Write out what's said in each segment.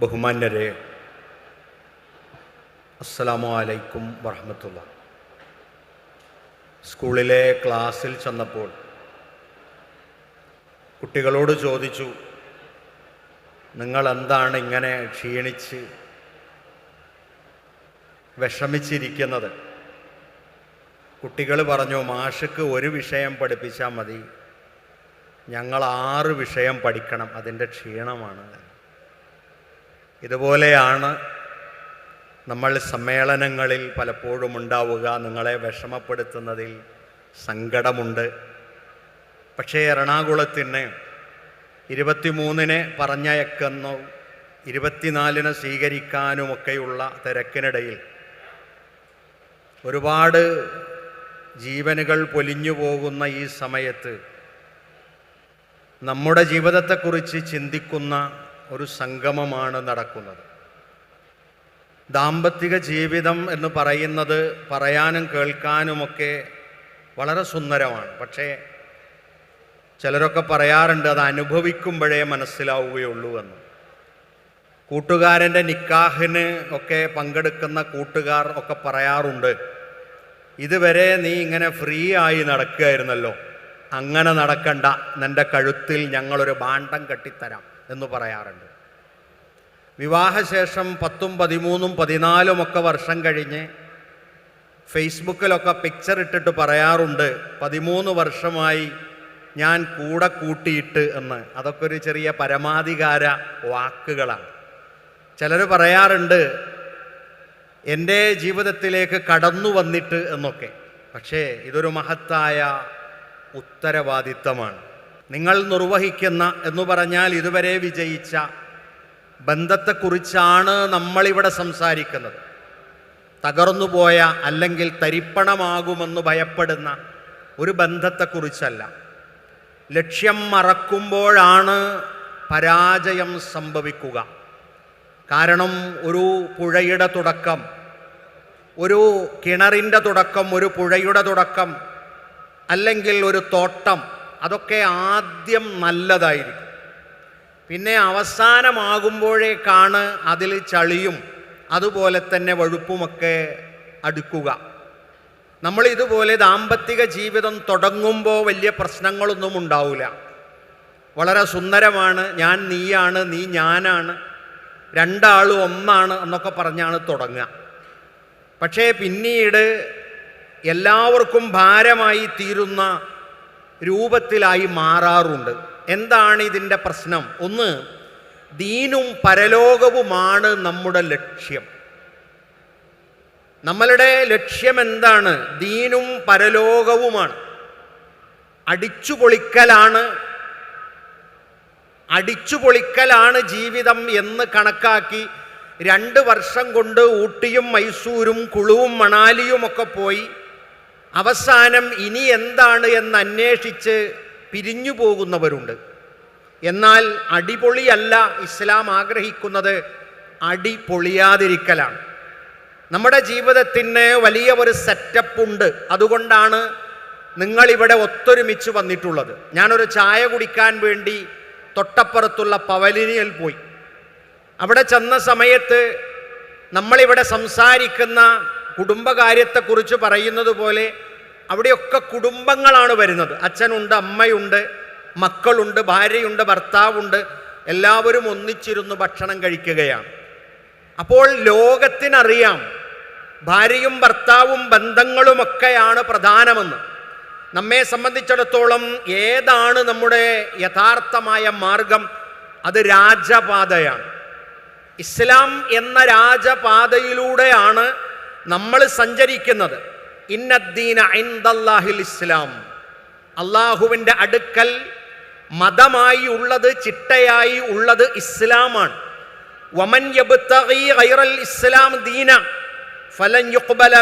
ബഹുമാന്യരെ അസ്സലാമു അലൈക്കും വറഹമത്തുള്ള. സ്കൂളിലെ ക്ലാസ്സിൽ ചെന്നപ്പോൾ കുട്ടികളോട് ചോദിച്ചു നിങ്ങൾ എന്താണ് ഇങ്ങനെ ക്ഷീണിച്ച് വിഷമിച്ചിരിക്കുന്നത്? കുട്ടികൾ പറഞ്ഞു മാഷക്ക് ഒരു വിഷയം പഠിപ്പിച്ചാൽ മതി. ഞങ്ങൾ ആറ് വിഷയം പഠിക്കണം. അതിന്റെ ക്ഷീണമാണ്. ഇതുപോലെയാണ് നമ്മൾ സമ്മേളനങ്ങളിൽ പലപ്പോഴും ഉണ്ടാവുക നിങ്ങളെ വിഷമപ്പെടുത്തുന്നതിൽ സങ്കടമുണ്ട്. പക്ഷേ എറണാകുളത്തിന് ഇരുപത്തിമൂന്നിന് പറഞ്ഞയക്കുന്നു ഇരുപത്തിനാലിന് സ്വീകരിക്കാനുമൊക്കെയുള്ള തിരക്കിനിടയിൽ ഒരുപാട് ജീവനുകൾ പൊലിഞ്ഞു പോകുന്ന ഈ സമയത്ത് നമ്മുടെ ജീവിതത്തെക്കുറിച്ച് ചിന്തിക്കുന്ന ഒരു സംഗമമാണ് നടക്കുന്നത്. ദാമ്പത്തിക ജീവിതം എന്ന് പറയുന്നത് പറയാനും കേൾക്കാനുമൊക്കെ വളരെ സുന്ദരമാണ്. പക്ഷേ ചിലരൊക്കെ പറയാറുണ്ട് അത് അനുഭവിക്കുമ്പോഴേ മനസ്സിലാവുകയുള്ളൂ എന്ന്. കൂട്ടുകാരന്റെ നിക്കാഹിന് ഒക്കെ പങ്കെടുക്കുന്ന കൂട്ടുകാർ ഒക്കെ പറയാറുണ്ട് ഇതുവരെ നീ ഇങ്ങനെ ഫ്രീ ആയി നടക്കുകയായിരുന്നല്ലോ. അങ്ങനെ നടക്കണ്ട. നിന്റെ കഴുത്തിൽ ഞങ്ങളൊരു ഭാണ്ഡം കെട്ടിത്തരാം. എന്ന് പറയാറുണ്ട്. വിവാഹശേഷം പത്തും പതിമൂന്നും പതിനാലും ഒക്കെ വർഷം കഴിഞ്ഞ് ഫേസ്ബുക്കിലൊക്കെ പിക്ചർ ഇട്ടിട്ട് പറയാറുണ്ട് പതിമൂന്ന് വർഷമായി ഞാൻ കൂടെ കൂട്ടിയിട്ട് എന്ന്. അതൊക്കെ ഒരു ചെറിയ പരമാധികാര വാക്കുകളാണ്. ചിലർ പറയാറുണ്ട് എന്റെ ജീവിതത്തിലേക്ക് കടന്നു വന്നിട്ട് എന്നൊക്കെ. പക്ഷേ ഇതൊരു മഹത്തായ ഉത്തരവാദിത്തമാണ്. നിങ്ങൾ നിർവഹിക്കുന്ന എന്ന് പറഞ്ഞാൽ ഇതുവരെ വിജയിച്ച ബന്ധത്തെക്കുറിച്ചാണ് നമ്മളിവിടെ സംസാരിക്കുന്നത്. തകർന്നുപോയ അല്ലെങ്കിൽ തരിപ്പണമാകുമെന്ന് ഭയപ്പെടുന്ന ഒരു ബന്ധത്തെക്കുറിച്ചല്ല. ലക്ഷ്യം മറക്കുമ്പോഴാണ് പരാജയം സംഭവിക്കുക. കാരണം ഒരു പുഴയുടെ തുടക്കം ഒരു കിണറിന്റെ തുടക്കം ഒരു പുഴയുടെ തുടക്കം അല്ലെങ്കിൽ ഒരു തോട്ടം അതൊക്കെ ആദ്യം നല്ലതായിരിക്കും. പിന്നെ അവസാനമാകുമ്പോഴേക്കാണ് അതിൽ ചളിയും അതുപോലെ തന്നെ വഴുപ്പുമൊക്കെ അടുക്കുക. നമ്മൾ ഇതുപോലെ ദാമ്പത്തിക ജീവിതം തുടങ്ങുമ്പോൾ വലിയ പ്രശ്നങ്ങളൊന്നും ഉണ്ടാവില്ല. വളരെ സുന്ദരമാണ് ഞാൻ നീയാണ് നീ ഞാനാണ് രണ്ടാളും ഒന്നാണ് എന്നൊക്കെ പറഞ്ഞാണ് തുടങ്ങുക. പക്ഷേ പിന്നീട് എല്ലാവർക്കും ഭാരമായി തീരുന്ന രൂപത്തിലായി മാറാറുണ്ട്. എന്താണ് ഇതിന്റെ പ്രശ്നം? ഒന്ന് ദീനും പരലോകവുമാണ് നമ്മുടെ ലക്ഷ്യം. നമ്മളുടെ ലക്ഷ്യം എന്താണ്? ദീനും പരലോകവുമാണ്. അടിച്ചു പൊളിക്കലാണ് അടിച്ചു പൊളിക്കലാണ് ജീവിതം എന്ന് കണക്കാക്കി രണ്ട് വർഷം കൊണ്ട് ഊട്ടിയും മൈസൂരും കുളുവും മണാലിയുമൊക്കെ പോയി അവസാനം ഇനി എന്താണ് എന്ന് അന്വേഷിച്ച് പിരിഞ്ഞു പോകുന്നവരുണ്ട്. എന്നാൽ അടിപൊളിയല്ല ഇസ്ലാം ആഗ്രഹിക്കുന്നത് അടി പൊളിയാതിരിക്കലാണ് നമ്മുടെ ജീവിതത്തിന് വലിയ ഒരു സെറ്റപ്പ് ഉണ്ട്. അതുകൊണ്ടാണ് നിങ്ങളിവിടെ ഒത്തൊരുമിച്ച് വന്നിട്ടുള്ളത്. ഞാനൊരു ചായ കുടിക്കാൻ വേണ്ടി തൊട്ടപ്പുറത്തുള്ള പവലിനിയിൽ പോയി. അവിടെ ചെന്ന സമയത്ത് നമ്മളിവിടെ സംസാരിക്കുന്ന കുടുംബകാര്യത്തെക്കുറിച്ച് പറയുന്നത് പോലെ അവിടെയൊക്കെ കുടുംബങ്ങളാണ് വരുന്നത്. അച്ഛനുണ്ട് അമ്മയുണ്ട് മക്കളുണ്ട് ഭാര്യയുണ്ട് ഭർത്താവുണ്ട്. എല്ലാവരും ഒന്നിച്ചിരുന്ന് ഭക്ഷണം കഴിക്കുകയാണ്. അപ്പോൾ ലോകത്തിനറിയാം ഭാര്യയും ഭർത്താവും ബന്ധങ്ങളുമൊക്കെയാണ് പ്രധാനമെന്ന്. നമ്മെ സംബന്ധിച്ചിടത്തോളം ഏതാണ് നമ്മുടെ യഥാർത്ഥമായ മാർഗം? അത് രാജപാതയാണ്. ഇസ്ലാം എന്ന രാജപാതയിലൂടെയാണ് നമ്മൾ സഞ്ചരിക്കുന്നത്. ഇന്നദ്ദീന ഐന്ദല്ലാഹിൽ ഇസ്ലാം. അള്ളാഹുവിന്റെ അടുക്കൽ മതമായി ഉള്ളത് ചിട്ടയായി ഉള്ളത് ഇസ്ലാമാണ്. വമൻ ഇസ്ലാം ദീന ഫലൻ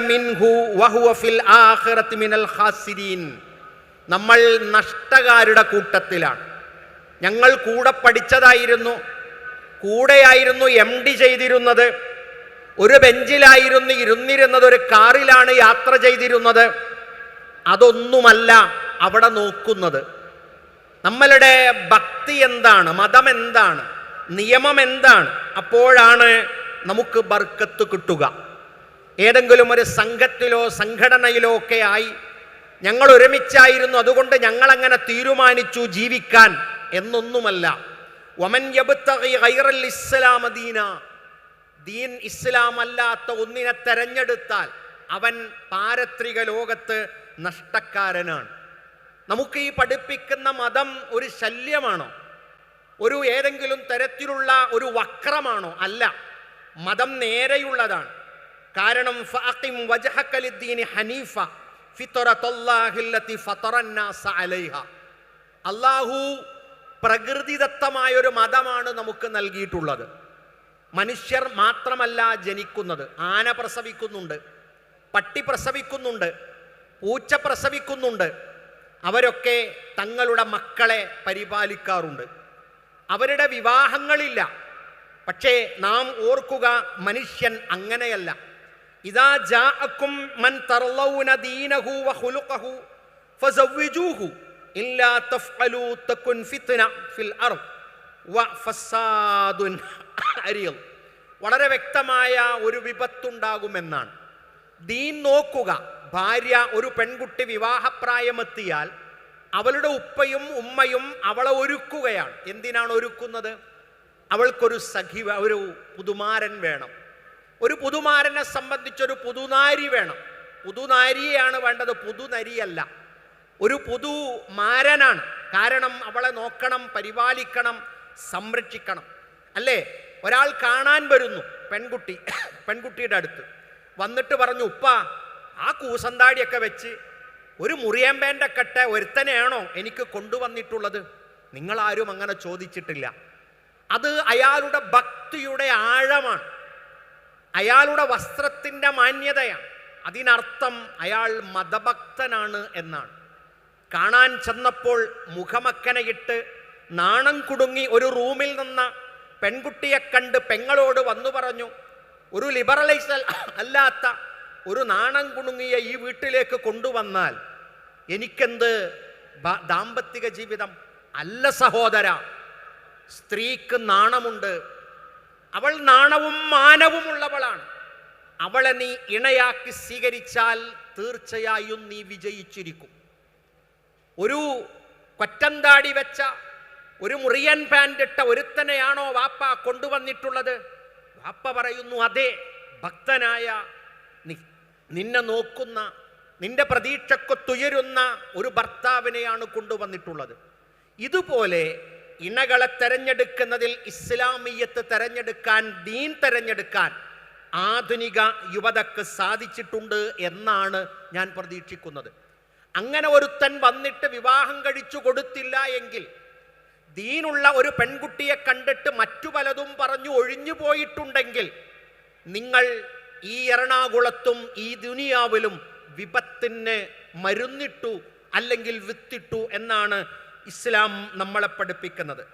മിൻഹു ഫിൽ ഖാസിരീൻ. നമ്മൾ നഷ്ടകാരുടെ കൂട്ടത്തിലാണ്. ഞങ്ങൾ കൂടെ പഠിച്ചതായിരുന്നു കൂടെയായിരുന്നു എം ഡി ചെയ്തിരുന്നത്. ഒരു ബെഞ്ചിലായിരുന്നു ഇരുന്നിരുന്നത് ഒരു കാറിലാണ് യാത്ര ചെയ്തിരുന്നത്. അതൊന്നുമല്ല അവിടെ നോക്കുന്നത്. നമ്മളുടെ ഭക്തി എന്താണ്? മതം എന്താണ്? നിയമം എന്താണ്? അപ്പോഴാണ് നമുക്ക് ബർക്കത്ത് കിട്ടുക. ഏതെങ്കിലും ഒരു സംഘത്തിലോ സംഘടനയിലോ ഒക്കെ ആയി ഞങ്ങൾ ഒരുമിച്ചായിരുന്നു അതുകൊണ്ട് ഞങ്ങൾ അങ്ങനെ തീരുമാനിച്ചു ജീവിക്കാൻ എന്നൊന്നുമല്ല. ഒമൻ യബ്തഗി ഇസ്ലാമദീന ഇസ്ലാമ ദീന. ദീൻ ഇസ്ലാമല്ലാത്ത ഒന്നിനെ തെരഞ്ഞെടുത്താൽ അവൻ പാരത്രിക ലോകത്ത് നഷ്ടക്കാരനാണ്. നമുക്ക് ഈ പഠിപ്പിക്കുന്ന മതം ഒരു ശല്യമാണോ? ഒരു ഏതെങ്കിലും തരത്തിലുള്ള ഒരു വക്രമാണോ? അല്ല. മതം നേരെയുള്ളതാണ്. കാരണം ഹനീഫ ഫിത്രത്തല്ലാഹില്ലത്തി ഫതറന്നാസ അലൈഹ. അല്ലാഹു പ്രകൃതിദത്തമായ ഒരു മതമാണ് നമുക്ക് നൽകിയിട്ടുള്ളത്. മനുഷ്യർ മാത്രമല്ല ജനിക്കുന്നത്. ആന പ്രസവിക്കുന്നുണ്ട് പട്ടി പ്രസവിക്കുന്നുണ്ട് പൂച്ച പ്രസവിക്കുന്നുണ്ട്. അവരൊക്കെ തങ്ങളുടെ മക്കളെ പരിപാലിക്കാറുണ്ട്. അവരുടെ വിവാഹങ്ങളില്ല. പക്ഷേ നാം ഓർക്കുക മനുഷ്യൻ അങ്ങനെയല്ല. ഇതാ ജാഅക്കും മൻ തർലൗന ദീനഹു ഇല്ലാ തഫ്അലു ഫിത്ന ഫിൽ അർദ്. വഫസാദുൻ അരിയൽ വളരെ വ്യക്തമായ ഒരു വിപത്തുണ്ടാകുമെന്നാണ്. ദീൻ നോക്കുക. ഭാര്യ ഒരു പെൺകുട്ടി വിവാഹപ്രായമെത്തിയാൽ അവളുടെ ഉപ്പയും ഉമ്മയും അവളെ ഒരുക്കുകയാണ്. എന്തിനാണ് ഒരുക്കുന്നത്? അവൾക്കൊരു സഖി ഒരു പുതുമാരൻ വേണം. ഒരു പുതുമാരനെ സംബന്ധിച്ചൊരു പുതുനാരി വേണം. പുതുനാരിയെയാണ് വേണ്ടത്. പുതുനരിയല്ല. ഒരു പുതുമാരനാണ്. കാരണം അവളെ നോക്കണം പരിപാലിക്കണം സംരക്ഷിക്കണം. അല്ലേ? ഒരാൾ കാണാൻ വരുന്നു. പെൺകുട്ടി പെൺകുട്ടിയുടെ അടുത്ത്. വന്നിട്ട് പറഞ്ഞു ഉപ്പ ആ കൂസന്താടിയൊക്കെ വെച്ച് ഒരു മുറിയമ്പേന്റെ കെട്ട ഒരുത്തനെയാണോ എനിക്ക് കൊണ്ടുവന്നിട്ടുള്ളത്? നിങ്ങളാരും അങ്ങനെ ചോദിച്ചിട്ടില്ല. അത് അയാളുടെ ഭക്തിയുടെ ആഴമാണ്. അയാളുടെ വസ്ത്രത്തിന്റെ മാന്യതയാണ്. അതിനർത്ഥം അയാൾ മതഭക്തനാണ് എന്നാണ്. കാണാൻ ചെന്നപ്പോൾ മുഖമക്കനയിട്ട് നാണം കുടുങ്ങി ഒരു റൂമിൽ നിന്ന പെൺകുട്ടിയെ കണ്ട് പെങ്ങളോട് വന്നു പറഞ്ഞു ഒരു ലിബറലൈസ് അല്ലാത്ത ഒരു നാണം കുടുങ്ങിയ ഈ വീട്ടിലേക്ക് കൊണ്ടുവന്നാൽ എനിക്കെന്ത് ദാമ്പത്തിക ജീവിതം അല്ല സഹോദര. സ്ത്രീക്ക് നാണമുണ്ട്. അവൾ നാണവും മാനവുമുള്ളവളാണ് അവളെ നീ ഇണയാക്കി സ്വീകരിച്ചാൽ തീർച്ചയായും നീ വിജയിച്ചിരിക്കും. ഒരു കൊറ്റന്താടി വെച്ച ഒരു മുറിയൻ പാന്റ് ഇട്ട ഒരുത്തനെയാണോ വാപ്പ കൊണ്ടുവന്നിട്ടുള്ളത്? വാപ്പ പറയുന്നു അതെ ഭക്തനായ നിന്നെ നോക്കുന്ന നിന്റെ പ്രതീക്ഷക്കൊത്തുയരുന്ന ഒരു ഭർത്താവിനെയാണ് കൊണ്ടുവന്നിട്ടുള്ളത്. ഇതുപോലെ ഇണകളെ തെരഞ്ഞെടുക്കുന്നതിൽ ഇസ്ലാമീയത്ത് തെരഞ്ഞെടുക്കാൻ ദീൻ തെരഞ്ഞെടുക്കാൻ ആധുനിക യുവതക്ക് സാധിച്ചിട്ടുണ്ട് എന്നാണ് ഞാൻ പ്രതീക്ഷിക്കുന്നത്. അങ്ങനെ ഒരുത്തൻ വന്നിട്ട് വിവാഹം കഴിച്ചു കൊടുത്തില്ല എങ്കിൽ ദീനുള്ള ഒരു പെൺകുട്ടിയെ കണ്ടിട്ട് മറ്റു പലതും പറഞ്ഞു ഒഴിഞ്ഞു പോയിട്ടുണ്ടെങ്കിൽ നിങ്ങൾ ഈ എറണാകുളത്തും ഈ ദുനിയാവിലും വിപത്തിന് മരുന്നിട്ടു അല്ലെങ്കിൽ വിത്തിട്ടു എന്നാണ് ഇസ്ലാം നമ്മളെ പഠിപ്പിക്കുന്നത്.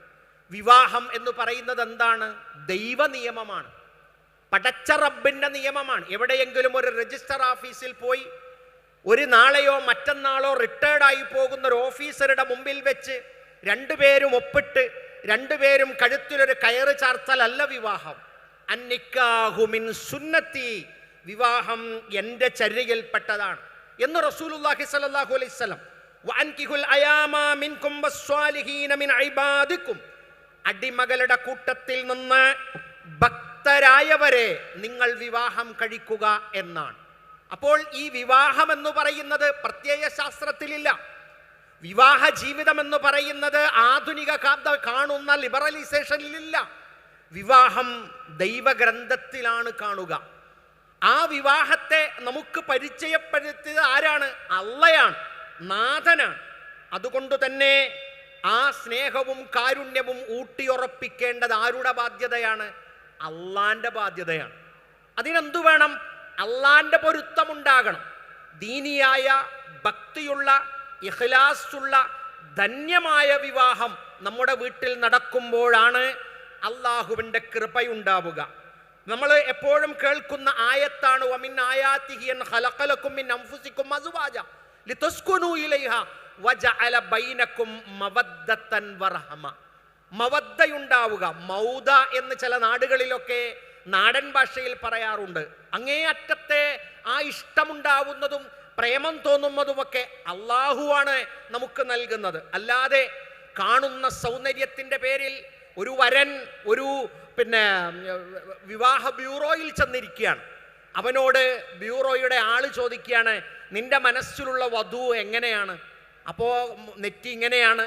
വിവാഹം എന്ന് പറയുന്നത് എന്താണ്? ദൈവ നിയമമാണ് പടച്ച റബ്ബിന്റെ നിയമമാണ്. എവിടെയെങ്കിലും ഒരു രജിസ്റ്റർ ഓഫീസിൽ പോയി ഒരു നാളെയോ മറ്റന്നാളോ റിട്ടയർഡായി പോകുന്ന ഒരു ഓഫീസറുടെ മുമ്പിൽ വെച്ച് രണ്ടുപേരും ഒപ്പിട്ട് രണ്ടുപേരും കഴുത്തിലൊരു കയറ് ചാർത്തലല്ല വിവാഹം. അന്നിക്കാഹുമിൻ സുന്നത്തി. വിവാഹം എന്റെ ചര്യയിൽപ്പെട്ടതാണ്. എന്ന് വസ്വാലിഹീന മിൻ ഇബാദിക്കും. അടിമകളുടെ കൂട്ടത്തിൽ നിന്ന് ഭക്തരായവരെ നിങ്ങൾ വിവാഹം കഴിക്കുക എന്നാണ്. അപ്പോൾ ഈ വിവാഹം എന്ന് പറയുന്നത് പ്രത്യയ ശാസ്ത്രത്തിലില്ല. വിവാഹ ജീവിതം എന്ന് പറയുന്നത് ആധുനിക കാണുന്ന ലിബറലൈസേഷനിലില്ല. വിവാഹം ദൈവഗ്രന്ഥത്തിലാണ് കാണുക. ആ വിവാഹത്തെ നമുക്ക് പരിചയപ്പെടുത്തിയത് ആരാണ്? അള്ളയാണ് നാഥനാണ്. അതുകൊണ്ട് തന്നെ ആ സ്നേഹവും കാരുണ്യവും ഊട്ടിയുറപ്പിക്കേണ്ടത് ആരുടെ ബാധ്യതയാണ്? അള്ളാന്റെ ബാധ്യതയാണ്. അതിനെന്തു വേണം? അള്ളാന്റെ പൊരുത്തമുണ്ടാകണം. ദീനിയായ ഭക്തിയുള്ള ഇഖ്ലാസുള്ള ധന്യമായ വിവാഹം നമ്മുടെ വീട്ടിൽ നടക്കുമ്പോഴാണ് അള്ളാഹുവിന്റെ കൃപയുണ്ടാവുക. നമ്മൾ എപ്പോഴും കേൾക്കുന്ന ആയത്താണ് ഒമിൻ ആയാത്തിഹിയൻ ഹലക്കലക്കും മിൻ അംഫുസിക്കും അസുവാജ ലിതസ്കുനു വജഅല ബൈനക്കും മൗദ എന്ന് ചില നാടുകളിലൊക്കെ നാടൻ ഭാഷയിൽ പറയാറുണ്ട്. അങ്ങേയറ്റത്തെ ആ ഇഷ്ടമുണ്ടാവുന്നതും പ്രേമം തോന്നുന്നതുമൊക്കെ അള്ളാഹുവാണ് നമുക്ക് നൽകുന്നത്. അല്ലാതെ കാണുന്ന സൗന്ദര്യത്തിന്റെ പേരിൽ ഒരു വരൻ ഒരു പിന്നെ വിവാഹ ബ്യൂറോയിൽ ചെന്നിരിക്കുകയാണ്. അവനോട് ബ്യൂറോയുടെ ആൾ ചോദിക്കുകയാണ് നിന്റെ മനസ്സിലുള്ള വധു എങ്ങനെയാണ്? അപ്പോൾ നെറ്റി ഇങ്ങനെയാണ്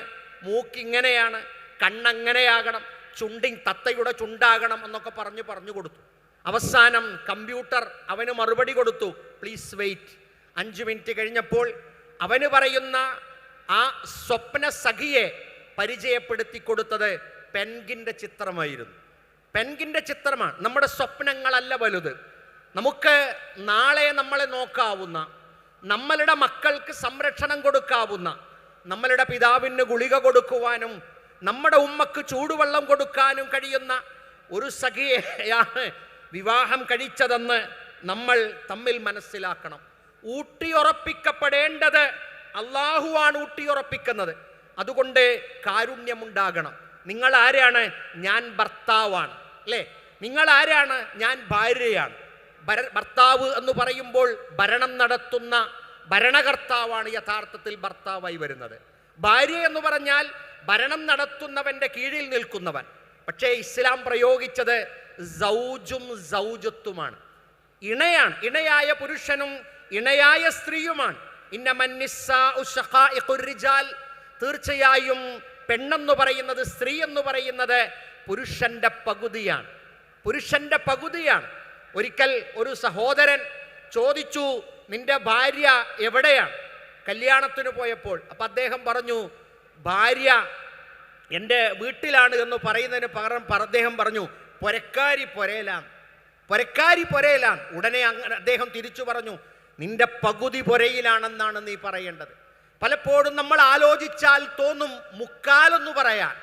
മൂക്ക് ഇങ്ങനെയാണ് കണ്ണങ്ങനെയാകണം ചുണ്ടി തത്തയുടെ ചുണ്ടാകണം എന്നൊക്കെ പറഞ്ഞ് പറഞ്ഞു കൊടുത്തു. അവസാനം കമ്പ്യൂട്ടർ അവന് മറുപടി കൊടുത്തു. Please wait. അഞ്ച് മിനിറ്റ് കഴിഞ്ഞപ്പോൾ അവന് പറയുന്ന ആ സ്വപ്ന സഖിയെ പരിചയപ്പെടുത്തി കൊടുത്തത് പെൻഗിന്റെ ചിത്രമായിരുന്നു. പെൻഗിന്റെ ചിത്രമാണ്. നമ്മുടെ സ്വപ്നങ്ങളല്ല വലുത്. നമുക്ക് നാളെ നമ്മളെ നോക്കാവുന്ന നമ്മളുടെ മക്കൾക്ക് സംരക്ഷണം കൊടുക്കാവുന്ന നമ്മളുടെ പിതാവിന് ഗുളിക കൊടുക്കുവാനും നമ്മുടെ ഉമ്മക്ക് ചൂടുവെള്ളം കൊടുക്കാനും കഴിയുന്ന ഒരു സഖിയെയാണ് വിവാഹം കഴിച്ചതെന്ന് നമ്മൾ തമ്മിൽ മനസ്സിലാക്കണം. ഊട്ടിയുറപ്പിക്കപ്പെടേണ്ടത് അള്ളാഹുവാണ് ഊട്ടിയുറപ്പിക്കുന്നത്. അതുകൊണ്ട് കാരുണ്യമുണ്ടാകണം. നിങ്ങൾ ആരാണ് ഞാൻ ഭർത്താവാണ്. അല്ലേ? നിങ്ങൾ ആരാണ് ഞാൻ ഭാര്യയാണ്. ഭര- ഭർത്താവ് എന്ന് പറയുമ്പോൾ ഭരണം നടത്തുന്ന ഭരണകർത്താവാണ് യഥാർത്ഥത്തിൽ ഭർത്താവായി വരുന്നത്. ഭാര്യ എന്ന് പറഞ്ഞാൽ ഭരണം നടത്തുന്നവന്റെ കീഴിൽ നിൽക്കുന്നവൻ. പക്ഷേ ഇസ്ലാം പ്രയോഗിച്ചത് സൗജും സൗജത്വമാണ് ഇണയാണ്. ഇണയായ പുരുഷനും ഇണയായ സ്ത്രീയുമാണ്. തീർച്ചയായും പെണ്ണെന്ന് പറയുന്നത് സ്ത്രീ എന്ന് പറയുന്നത് പുരുഷന്റെ പകുതിയാണ്. പുരുഷന്റെ പകുതിയാണ്. ഒരിക്കൽ ഒരു സഹോദരൻ ചോദിച്ചു നിന്റെ ഭാര്യ എവിടെയാണ്? കല്യാണത്തിന് പോയപ്പോൾ അപ്പം അദ്ദേഹം പറഞ്ഞു ഭാര്യ എന്റെ വീട്ടിലാണ് എന്ന് പറയുന്നതിന് പകരം അദ്ദേഹം പറഞ്ഞു പൊരക്കാരി പൊരയിലാണ് പൊരക്കാരി പൊരയിലാണ് ഉടനെ അങ്ങനെ അദ്ദേഹം തിരിച്ചു പറഞ്ഞു നിന്റെ പകുതി പുരയിലാണെന്നാണ് നീ പറയേണ്ടത്. പലപ്പോഴും നമ്മൾ ആലോചിച്ചാൽ തോന്നും മുക്കാലെന്ന് പറയാൻ.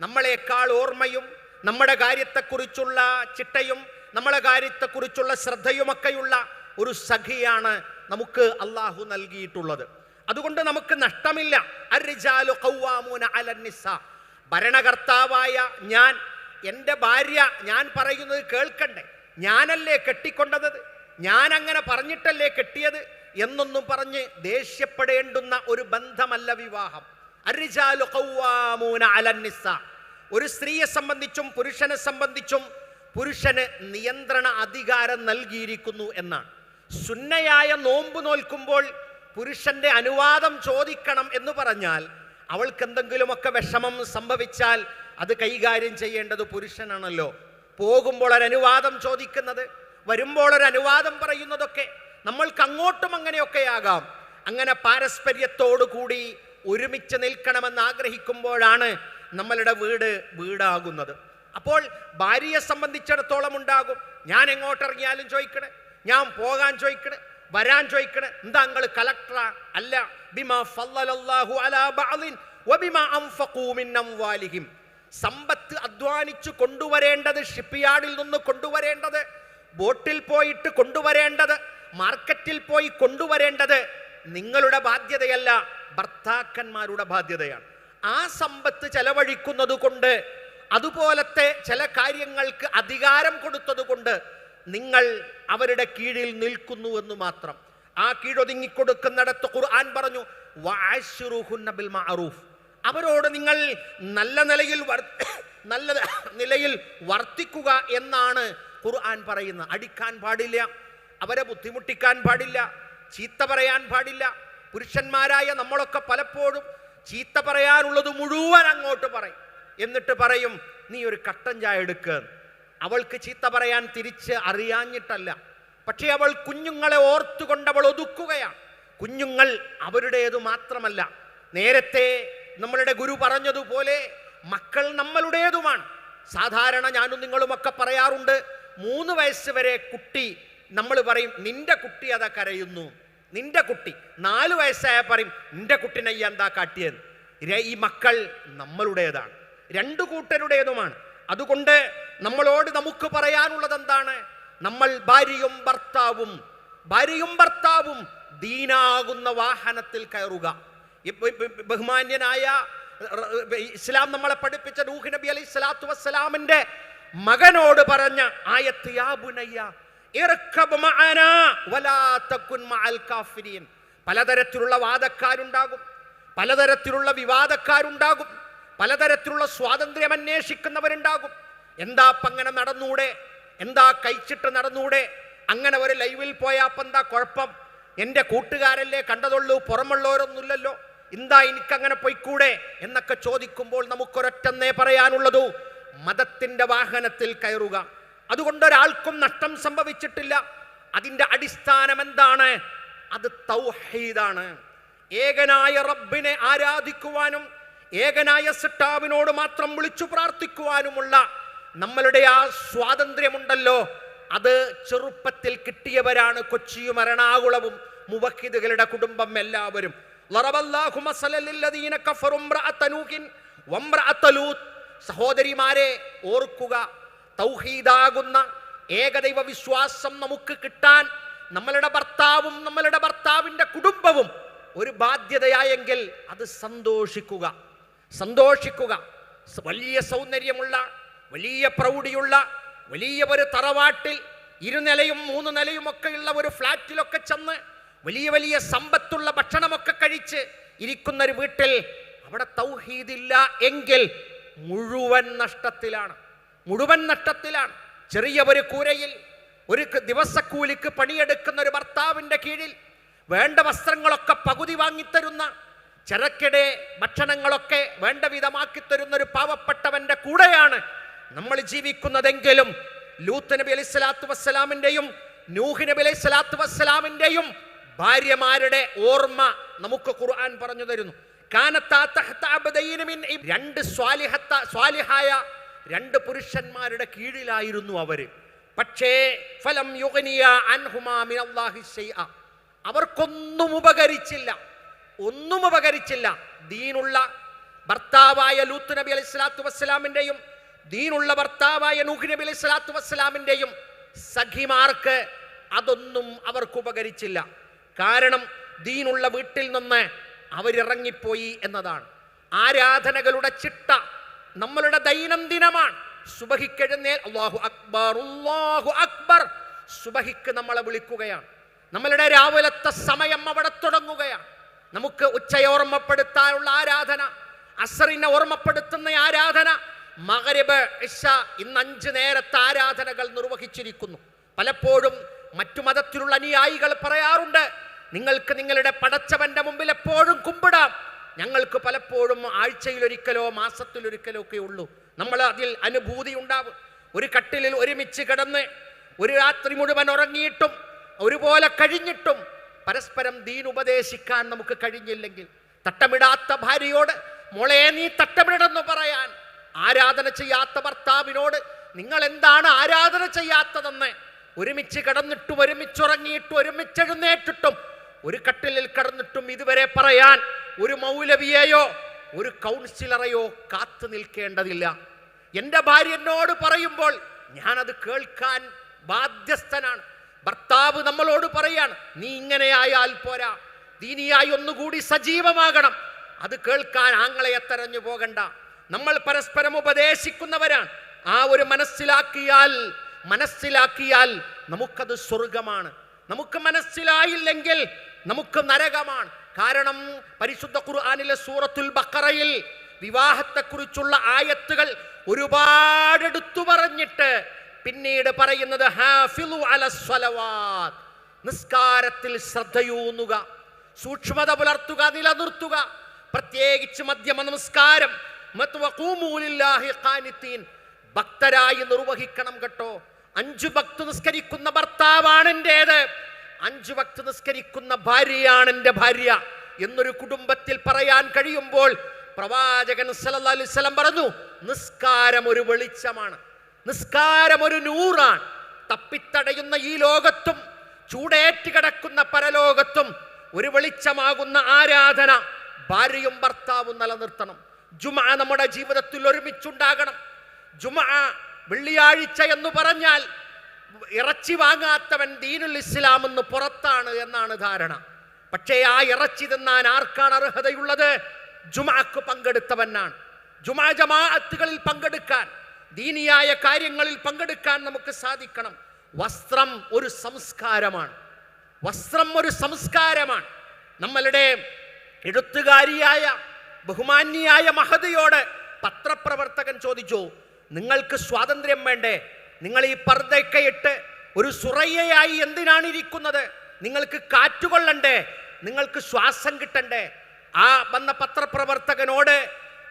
നമ്മളെക്കാൾ ഓർമ്മയും നമ്മുടെ കാര്യത്തെക്കുറിച്ചുള്ള ചിട്ടയും നമ്മളെ കാര്യത്തെക്കുറിച്ചുള്ള ശ്രദ്ധയുമൊക്കെയുള്ള ഒരു സഖിയാണ് നമുക്ക് അള്ളാഹു നൽകിയിട്ടുള്ളത്. അതുകൊണ്ട് നമുക്ക് നഷ്ടമില്ല. ഭരണകർത്താവായ ഞാൻ എന്റെ ഭാര്യ ഞാൻ പറയുന്നത് കേൾക്കണ്ടേ? ഞാനല്ലേ കെട്ടിക്കൊണ്ടത്? ഞാൻ അങ്ങനെ പറഞ്ഞിട്ടല്ലേ കെട്ടിയത് എന്നൊന്നും പറഞ്ഞ് ദേഷ്യപ്പെടേണ്ടുന്ന ഒരു ബന്ധമല്ല വിവാഹം. ഒരു സ്ത്രീയെ സംബന്ധിച്ചും പുരുഷനെ സംബന്ധിച്ചും പുരുഷന് നിയന്ത്രണ അധികാരം നൽകിയിരിക്കുന്നു എന്നാണ്. സുന്നയായ നോമ്പ് നോൽക്കുമ്പോൾ പുരുഷന്റെ അനുവാദം ചോദിക്കണം എന്ന് പറഞ്ഞാൽ അവൾക്ക് എന്തെങ്കിലുമൊക്കെ വിഷമം സംഭവിച്ചാൽ അത് കൈകാര്യം ചെയ്യേണ്ടത് പുരുഷനാണല്ലോ. പോകുമ്പോൾ അനുവാദം ചോദിക്കുന്നത് വരുമ്പോൾ ഒരു അനുവാദം പറയുന്നതൊക്കെ നമ്മൾക്ക് അങ്ങോട്ടും അങ്ങനെയൊക്കെ ആകാം. അങ്ങനെ പാരസ്പര്യത്തോടു കൂടി ഒരുമിച്ച് നിൽക്കണമെന്ന് ആഗ്രഹിക്കുമ്പോഴാണ് നമ്മളുടെ വീട് വീടാകുന്നത്. അപ്പോൾ ഭാര്യയെ സംബന്ധിച്ചിടത്തോളം ഉണ്ടാകും. ഞാൻ എങ്ങോട്ടിറങ്ങിയാലും ചോദിക്കണേ. ഞാൻ പോകാൻ ചോദിക്കണേ. വരാൻ ചോദിക്കണേ. എന്താ നിങ്ങൾ കളക്ടറാ അല്ല. ബിമാ അലാ ബഅലിൻ സമ്പത്ത് അധ്വാനിച്ചു കൊണ്ടുവരേണ്ടത് ഷിപ്പ്യാർഡിൽ നിന്ന് കൊണ്ടുവരേണ്ടത് ബോട്ടിൽ പോയിട്ട് കൊണ്ടുവരേണ്ടത് മാർക്കറ്റിൽ പോയി കൊണ്ടുവരേണ്ടത് നിങ്ങളുടെ ബാധ്യതയല്ല ഭർത്താക്കന്മാരുടെ ബാധ്യതയാണ് ആ സമ്പത്ത് ചെലവഴിക്കുന്നത് കൊണ്ട് അതുപോലത്തെ ചില കാര്യങ്ങൾക്ക് അധികാരം കൊടുത്തത് കൊണ്ട് നിങ്ങൾ അവരുടെ കീഴിൽ നിൽക്കുന്നു എന്ന് മാത്രം ആ കീഴൊതുങ്ങിക്കൊടുക്കുന്നിടത്ത് ഖുർആൻ പറഞ്ഞു "വഅശ്റുഹുന്ന ബിൽ മഅറൂഫ്." അവരോട് നിങ്ങൾ നല്ല നിലയിൽ നല്ല നിലയിൽ വർത്തിക്കുക എന്നാണ് ഖുർആൻ പറയുന്ന അടിക്കാൻ പാടില്ല അവരെ ബുദ്ധിമുട്ടിക്കാൻ പാടില്ല ചീത്ത പറയാൻ പാടില്ല. പുരുഷന്മാരായ നമ്മളൊക്കെ പലപ്പോഴും ചീത്ത പറയാനുള്ളത് മുഴുവൻ അങ്ങോട്ട് പറയും. എന്നിട്ട് പറയും നീ ഒരു കട്ടൻ ചായ എടുക്കുക അവൾക്ക് ചീത്ത പറയാൻ തിരിച്ച് അറിയാഞ്ഞിട്ടല്ല. പക്ഷെ അവൾ കുഞ്ഞുങ്ങളെ ഓർത്തുകൊണ്ട് അവൾ ഒതുക്കുകയാണ്. കുഞ്ഞുങ്ങൾ അവരുടേതു മാത്രമല്ല. നേരത്തെ നമ്മളുടെ ഗുരു പറഞ്ഞതുപോലെ മക്കൾ നമ്മളുടേതുമാണ്. സാധാരണ ഞാനും നിങ്ങളുമൊക്കെ പറയാറുണ്ട് മൂന്ന് വയസ്സ് വരെ കുട്ടി നമ്മൾ പറയും നിന്റെ കുട്ടി അതാ കരയുന്നു. നിന്റെ കുട്ടി. നാല് വയസ്സായ പറയും നിന്റെ കുട്ടിനെ എന്താ കാട്ടിയത് ഈ മക്കൾ നമ്മളുടേതാണ്. രണ്ടു കൂട്ടരുടേതുമാണ്. അതുകൊണ്ട് നമ്മളോട് നമുക്ക് പറയാനുള്ളത് എന്താണ്? നമ്മൾ ഭാര്യയും ഭർത്താവും. ഭാര്യയും ഭർത്താവും ദീനാകുന്ന വാഹനത്തിൽ കയറുക. ബഹുമാന്യനായ ഇസ്ലാം നമ്മളെ പഠിപ്പിച്ച റൂഹ് നബി അലൈഹി സ്വലാത്തു വസ്സലാമിന്റെ മകനോട് പറഞ്ഞ ആയത്ത് പലതരത്തിലുള്ള വാദക്കാരുണ്ടാകും പലതരത്തിലുള്ള വിവാദക്കാരുണ്ടാകും പലതരത്തിലുള്ള സ്വാതന്ത്ര്യം അന്വേഷിക്കുന്നവരുണ്ടാകും. എന്താ അങ്ങനെ നടന്നൂടെ? എന്താ കഴിച്ചിട്ട് നടന്നൂടെ? അങ്ങനെ ഒരു ലൈവിൽ പോയാപ്പ എന്താ കുഴപ്പം? എന്റെ കൂട്ടുകാരല്ലേ കണ്ടതുള്ളൂ പുറമുള്ളവരൊന്നുമില്ലല്ലോ. എന്താ എനിക്കങ്ങനെ പൊയ്ക്കൂടെ? എന്നൊക്കെ ചോദിക്കുമ്പോൾ നമുക്കൊരൊറ്റന്നേ പറയാനുള്ളൂ മതത്തിന്റെ വാഹനത്തിൽ കയറുക. അതുകൊണ്ട് ഒരാൾക്കും നഷ്ടം സംഭവിച്ചിട്ടില്ല. അതിന്റെ അടിസ്ഥാനം എന്താണ്? അത് തൗഹീദാണ്. ഏകനായ റബ്ബിനെ ആരാധിക്കുവാനും ഏകനായ സിട്ടാവിനോട് മാത്രം വിളിച്ചു പ്രാർത്ഥിക്കുവാനുമുള്ള നമ്മളുടെ ആ സ്വാതന്ത്ര്യമുണ്ടല്ലോ. അത് ചെറുപ്പത്തിൽ കിട്ടിയവരാണ് കൊച്ചിയും എറണാകുളവും മുവക്കിദുകളുടെ കുടുംബം എല്ലാവരും. ലറബല്ലാഹു സഹോദരിമാരെ ഓർക്കുക തൗഹീദാകുന്ന ഏകദൈവ വിശ്വാസം നമുക്ക് കിട്ടാൻ നമ്മളുടെ ഭർത്താവും നമ്മളുടെ ഭർത്താവിന്റെ കുടുംബവും ഒരു ബാധ്യതയായെങ്കിൽ അത് സന്തോഷിക്കുക. സന്തോഷിക്കുക. വലിയ സൗന്ദര്യമുള്ള വലിയ പ്രൗഢിയുള്ള വലിയ ഒരു തറവാട്ടിൽ ഇരുനിലയും മൂന്ന് നിലയും ഒക്കെയുള്ള ഒരു ഫ്ലാറ്റിലൊക്കെ ചെന്ന് വലിയ വലിയ സമ്പത്തുള്ള ഭക്ഷണമൊക്കെ കഴിച്ച് ഇരിക്കുന്നൊരു വീട്ടിൽ അവിടെ തൗഹീദില്ല എങ്കിൽ മുഴുവൻ നഷ്ടത്തിലാണ്. മുഴുവൻ നഷ്ടത്തിലാണ്. ചെറിയ ഒരു കൂരയിൽ ഒരു ദിവസക്കൂലിക്ക് പണിയെടുക്കുന്ന ഒരു ഭർത്താവിന്റെ കീഴിൽ വേണ്ട വസ്ത്രങ്ങളൊക്കെ പകുതി വാങ്ങിത്തരുന്ന ചെറക്കിടെ ഭക്ഷണങ്ങളൊക്കെ വേണ്ട വിധമാക്കി തരുന്ന ഒരു പാവപ്പെട്ടവന്റെ കൂടെയാണ് നമ്മൾ ജീവിക്കുന്നതെങ്കിലും ലൂത്ത് നബി അലൈഹി സ്വലാത്തു വസ്സലാമിന്റെയും നൂഹ് നബി അലൈഹി സ്വലാത്തു വസ്സലാമിന്റെയും ഭാര്യമാരുടെ ഓർമ്മ നമുക്ക് ഖുർആൻ പറഞ്ഞു തരുന്നു. രണ്ട് സ്വാലിഹത്ത സ്വാലിഹായ രണ്ട് പുരുഷന്മാരുടെ കീഴിലായിരുന്നു അവർ. പക്ഷേ ഫലം അവർക്കൊന്നും ഉപകരിച്ചില്ല. ഒന്നും ഉപകരിച്ചില്ല. ദീനുള്ള ഭർത്താവായ ലൂത്ത് നബി അലൈഹി സ്വലാത്തു വസ്സലാമിന്റെയും ദീനുള്ള ഭർത്താവായ നൂഹ് നബി അലൈഹി സ്വലാത്തു വസ്സലാമിന്റെയും സഖിമാർക്ക് അതൊന്നും അവർക്ക് ഉപകരിച്ചില്ല. കാരണം ദീനുള്ള വീട്ടിൽ നിന്ന് അവരിറങ്ങിപ്പോയി എന്നതാണ്. ആരാധനകളുടെ ചിട്ട നമ്മളുടെ ദൈനംദിനമാണ്. സുബഹിക്കെഴുന്നേൽ അള്ളാഹു അക്ബർ അള്ളാഹു അക്ബർ. സുബഹിക്ക് നമ്മളെ വിളിക്കുകയാണ്. നമ്മളുടെ രാവിലത്തെ സമയം അവിടെ തുടങ്ങുകയാണ്. നമുക്ക് ഉച്ചയെ ഓർമ്മപ്പെടുത്താനുള്ള ആരാധന അസറിനെ ഓർമ്മപ്പെടുത്തുന്ന ആരാധന മകരബ് ഇഷ ഇന്ന് അഞ്ച് നേരത്തെ ആരാധനകൾ നിർവഹിച്ചിരിക്കുന്നു. പലപ്പോഴും മറ്റു മതത്തിലുള്ള അനുയായികൾ പറയാറുണ്ട് നിങ്ങൾക്ക് നിങ്ങളുടെ പടച്ചവന്റെ മുമ്പിൽ എപ്പോഴും കുമ്പിടാം. ഞങ്ങൾക്ക് പലപ്പോഴും ആഴ്ചയിലൊരിക്കലോ മാസത്തിലൊരിക്കലോ ഒക്കെ ഉള്ളൂ. നമ്മൾ അതിൽ അനുഭൂതി ഉണ്ടാവും. ഒരു കട്ടിലിൽ ഒരുമിച്ച് കിടന്ന് ഒരു രാത്രി മുഴുവൻ ഉറങ്ങിയിട്ടും ഒരുപോലെ കഴിഞ്ഞിട്ടും പരസ്പരം ദീൻ ഉപദേശിക്കാൻ നമുക്ക് കഴിഞ്ഞില്ലെങ്കിൽ തട്ടമിടാത്ത ഭാര്യയോട് മോളെ നീ തട്ടമിടണമെന്ന് പറയാൻ ആരാധന ചെയ്യാത്ത ഭർത്താവിനോട് നിങ്ങൾ എന്താണ് ആരാധന ചെയ്യാത്തതെന്ന്? ഒരുമിച്ച് കിടന്നിട്ടും ഒരുമിച്ചുറങ്ങിയിട്ടും ഒരുമിച്ചെഴുന്നേറ്റിട്ടും ഒരു കട്ടിലിൽ കടന്നിട്ടും ഇതുവരെ പറയാൻ ഒരു മൗലവിയെയോ ഒരു കൗൺസിലറെയോ കാത്തു നിൽക്കേണ്ടതില്ല. എന്റെ ഭാര്യ എന്നോട് പറയുമ്പോൾ ഞാനത് കേൾക്കാൻ ബാധ്യസ്ഥനാണ്. ഭർത്താവ് നമ്മളോട് പറയാണ് നീ ഇങ്ങനെയായാൽ പോരാ. ദീനിയായി ഒന്നുകൂടി സജീവമാകണം. അത് കേൾക്കാൻ ആങ്ങളെ തെരഞ്ഞു പോകണ്ട. നമ്മൾ പരസ്പരം ഉപദേശിക്കുന്നവരാണ്. ആ ഒരു മനസ്സിലാക്കിയാൽ മനസ്സിലാക്കിയാൽ നമുക്കത് സ്വർഗമാണ് നമുക്ക് മനസ്സിലായില്ലെങ്കിൽ നമുക്ക് നരകമാണ്. കാരണം പരിശുദ്ധ ഖുർആനിലെ സൂറത്തുൽ ബക്കറയിൽ വിവാഹത്തെക്കുറിച്ചുള്ള ആയത്തുകൾ ഒരുപാട് എടുത്തു പറഞ്ഞിട്ട് പിന്നീട് പറയുന്നത് ഹാഫിലു. നിസ്കാരത്തിൽ ശ്രദ്ധയൂന്നുക സൂക്ഷ്മത പുലർത്തുക നിലനിർത്തുക. പ്രത്യേകിച്ച് മധ്യമ നമസ്കാരം. ഭക്തരായി നിർവഹിക്കണം കേട്ടോ. അഞ്ചു ഭക്ത് നിസ്കരിക്കുന്ന ഭർത്താവാണ് എന്റേത് അഞ്ചു വക്ത് നിസ്കരിക്കുന്ന ഭാര്യയാണ് എന്റെ ഭാര്യ എന്നൊരു കുടുംബത്തിൽ പറയാൻ കഴിയുമ്പോൾ പ്രവാചകൻ വസല്ലം പറഞ്ഞു നിസ്കാരം ഒരു വെളിച്ചമാണ് നിസ്കാരം ഒരു നൂറാണ്. തപ്പിത്തടയുന്ന ഈ ലോകത്തും ചൂടേറ്റ് കിടക്കുന്ന പരലോകത്തും ഒരു വെളിച്ചമാകുന്ന ആരാധന ഭാര്യയും ഭർത്താവും നിലനിർത്തണം. ജുമ നമ്മുടെ ജീവിതത്തിൽ ഒരുമിച്ചുണ്ടാകണം. ജുമ വെള്ളിയാഴ്ച എന്ന് പറഞ്ഞാൽ ഇറച്ചി വാങ്ങാത്തവൻ ദീനുൽ ഇസ്ലാം എന്ന് പുറത്താണ് എന്നാണ് ധാരണ. പക്ഷേ ആ ഇറച്ചി തിന്നാൻ ആർക്കാണ് അർഹതയുള്ളത്? ജുമാക്ക് പങ്കെടുത്തവനാണ്. ജുമാ ജമാഅത്തുകളിൽ പങ്കെടുക്കാൻ ദീനിയായ കാര്യങ്ങളിൽ പങ്കെടുക്കാൻ നമുക്ക് സാധിക്കണം. വസ്ത്രം ഒരു സംസ്കാരമാണ്. വസ്ത്രം ഒരു സംസ്കാരമാണ്. നമ്മളുടെ എഴുത്തുകാരിയായ ബഹുമാന്യായ മഹതിയോട് പത്രപ്രവർത്തകൻ ചോദിച്ചു നിങ്ങൾക്ക് സ്വാതന്ത്ര്യം വേണ്ടേ? നിങ്ങൾ ഈ പർദ്ദയൊക്കെ ഇട്ട് ഒരു സുറയ്യയായി എന്തിനാണ് ഇരിക്കുന്നത് നിങ്ങൾക്ക് കാറ്റുകൊള്ളണ്ടേ? നിങ്ങൾക്ക് ശ്വാസം കിട്ടണ്ടേ? ആ വന്ന പത്രപ്രവർത്തകനോട്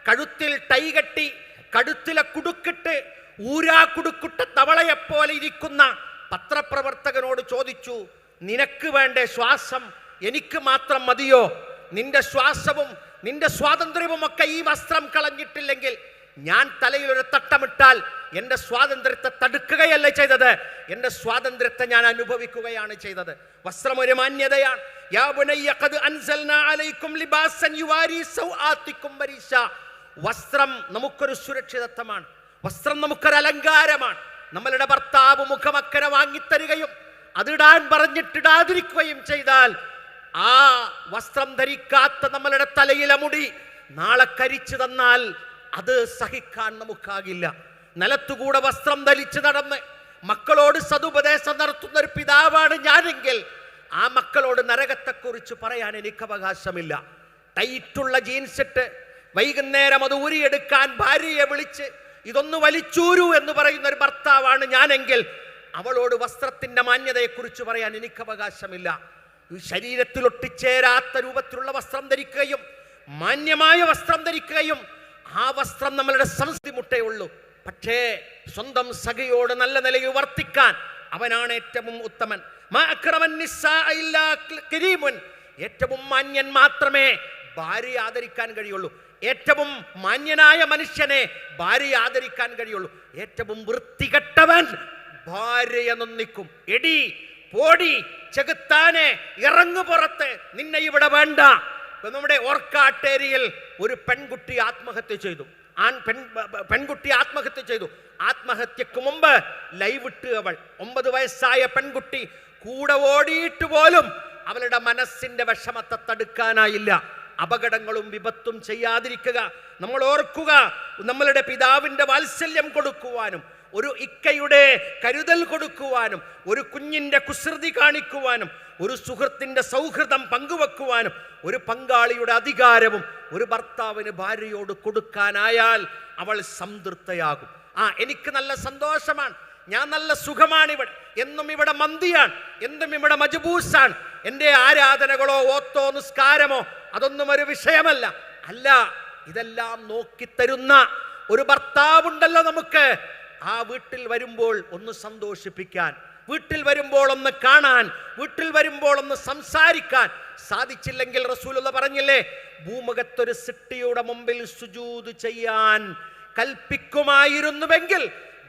കഴുത്തിൽ ടൈ കെട്ടി കഴുത്തിലെ കുടുക്കിട്ട് ഊരാ കുടുക്കുട്ട തവളയെപ്പോലെ ഇരിക്കുന്ന പത്രപ്രവർത്തകനോട് ചോദിച്ചു നിനക്ക് വേണ്ടേ ശ്വാസം? എനിക്ക് മാത്രം മതിയോ? നിന്റെ ശ്വാസവും നിന്റെ സ്വാതന്ത്ര്യവും ഒക്കെ ഈ വസ്ത്രം കളഞ്ഞിട്ടില്ലെങ്കിൽ ഞാൻ തലയിൽ ഒരു തട്ടമിട്ടാൽ എന്റെ സ്വാതന്ത്ര്യത്തെ തടുക്കുകയല്ല ചെയ്തത്? എന്റെ സ്വാതന്ത്ര്യത്തെ ഞാൻ അനുഭവിക്കുകയാണ് ചെയ്തത്. വസ്ത്രം ഒരു മാന്യതയാണ്. വസ്ത്രം നമുക്കൊരു സുരക്ഷിതത്വമാണ്. വസ്ത്രം നമുക്കൊരു അലങ്കാരമാണ്. നമ്മളുടെ ഭർത്താവ് മുഖമക്കര വാങ്ങിത്തരികയും അതിടാൻ പറഞ്ഞിട്ടിടാതിരിക്കുകയും ചെയ്താൽ ആ വസ്ത്രം ധരിക്കാത്ത നമ്മളുടെ തലയിലെ മുടി നാളെ കരിച്ചു തന്നാൽ അത് സഹിക്കാൻ നമുക്കാകില്ല. നിലത്തുകൂടെ വസ്ത്രം ധരിച്ചു നടന്ന് മക്കളോട് സതുപദേശം നടത്തുന്ന ഒരു പിതാവാണ് ഞാനെങ്കിൽ ആ മക്കളോട് നരകത്തെക്കുറിച്ച് പറയാൻ എനിക്ക് അവകാശമില്ല. ടൈറ്റുള്ള ജീൻസ് ഇട്ട് വൈകുന്നേരം അത് ഊരിയെടുക്കാൻ ഭാര്യയെ വിളിച്ച് ഇതൊന്ന് വലിച്ചൂരു എന്ന് പറയുന്ന ഒരു ഭർത്താവാണ് ഞാനെങ്കിൽ അവളോട് വസ്ത്രത്തിന്റെ മാന്യതയെക്കുറിച്ച് പറയാൻ എനിക്ക് അവകാശമില്ല. ശരീരത്തിൽ ഒട്ടിച്ചേരാത്ത രൂപത്തിലുള്ള വസ്ത്രം ധരിക്കുകയും മാന്യമായ വസ്ത്രം ധരിക്കുകയും ആ വസ്ത്രം നമ്മളുടെ സംസ്കൃതി മുട്ടയുള്ളൂ പക്ഷേ സ്വന്തം സഖിയോട് നല്ല നിലയിൽ വർത്തിക്കാൻ അവനാണ് ഏറ്റവും ഉത്തമൻ. ഏറ്റവും മാന്യൻ മാത്രമേ ഭാര്യ ആദരിക്കാൻ കഴിയുള്ളൂ. ഏറ്റവും മാന്യനായ മനുഷ്യനെ ഭാര്യ ആദരിക്കാൻ കഴിയുള്ളൂ. ഏറ്റവും വൃത്തികെട്ടവൻ ഭാര്യയെ നൊന്നിക്കും എടി പോടി ചെകുത്താനെ ഇറങ്ങു പുറത്ത്. നിന്നെ ഇവിടെ വേണ്ട. നമ്മുടെ ഓർക്കാട്ടേരിയിൽ ഒരു പെൺകുട്ടി ആത്മഹത്യ ചെയ്തു. ആൺ പെൺ പെൺകുട്ടി ആത്മഹത്യ ചെയ്തു. ആത്മഹത്യക്ക് മുമ്പ് ലൈവ് ഇട്ട് അവൾ. ഒമ്പത് വയസ്സായ പെൺകുട്ടി കൂടെ ഓടിയിട്ട് പോലും അവളുടെ മനസ്സിന്റെ വിഷമത്തെ തടുക്കാനായില്ല. അപകടങ്ങളും വിപത്തും ചെയ്യാതിരിക്കുക. നമ്മൾ ഓർക്കുക നമ്മളുടെ പിതാവിന്റെ വാത്സല്യം കൊടുക്കുവാനും ഒരു ഇക്കയുടെ കരുതൽ കൊടുക്കുവാനും ഒരു കുഞ്ഞിന്റെ കുസൃതി കാണിക്കുവാനും ഒരു സുഹൃത്തിന്റെ സൗഹൃദം പങ്കുവെക്കുവാനും ഒരു പങ്കാളിയുടെ അധികാരവും ഒരു ഭർത്താവിന് ഭാര്യയോട് കൊടുക്കാനായാൽ അവൾ സംതൃപ്തയാകും. ആ എനിക്ക് നല്ല സന്തോഷമാണ്. ഞാൻ നല്ല സുഖമാണ് ഇവിടെ എന്നും ഇവിടെ മന്തിയാണ്. എന്നും ഇവിടെ മജബൂസാണ്. എന്റെ ആരാധനകളോ ഓത്തോ നിസ്കാരമോ അതൊന്നും ഒരു വിഷയമല്ല. അല്ല ഇതെല്ലാം നോക്കിത്തരുന്ന ഒരു ഭർത്താവുണ്ടല്ലോ നമുക്ക്. ആ വീട്ടിൽ വരുമ്പോൾ ഒന്ന് സന്തോഷിപ്പിക്കാൻ വീട്ടിൽ വരുമ്പോൾ ഒന്ന് കാണാൻ വീട്ടിൽ വരുമ്പോൾ ഒന്ന് സംസാരിക്കാൻ സാധിച്ചില്ലെങ്കിൽ റസൂലുള്ള പറഞ്ഞില്ലേ ഭൂമുഖത്തൊരു സിട്ടിയുടെ മുമ്പിൽ സുജൂത് ചെയ്യാൻ കൽപ്പിക്കുമായിരുന്നുവെങ്കിൽ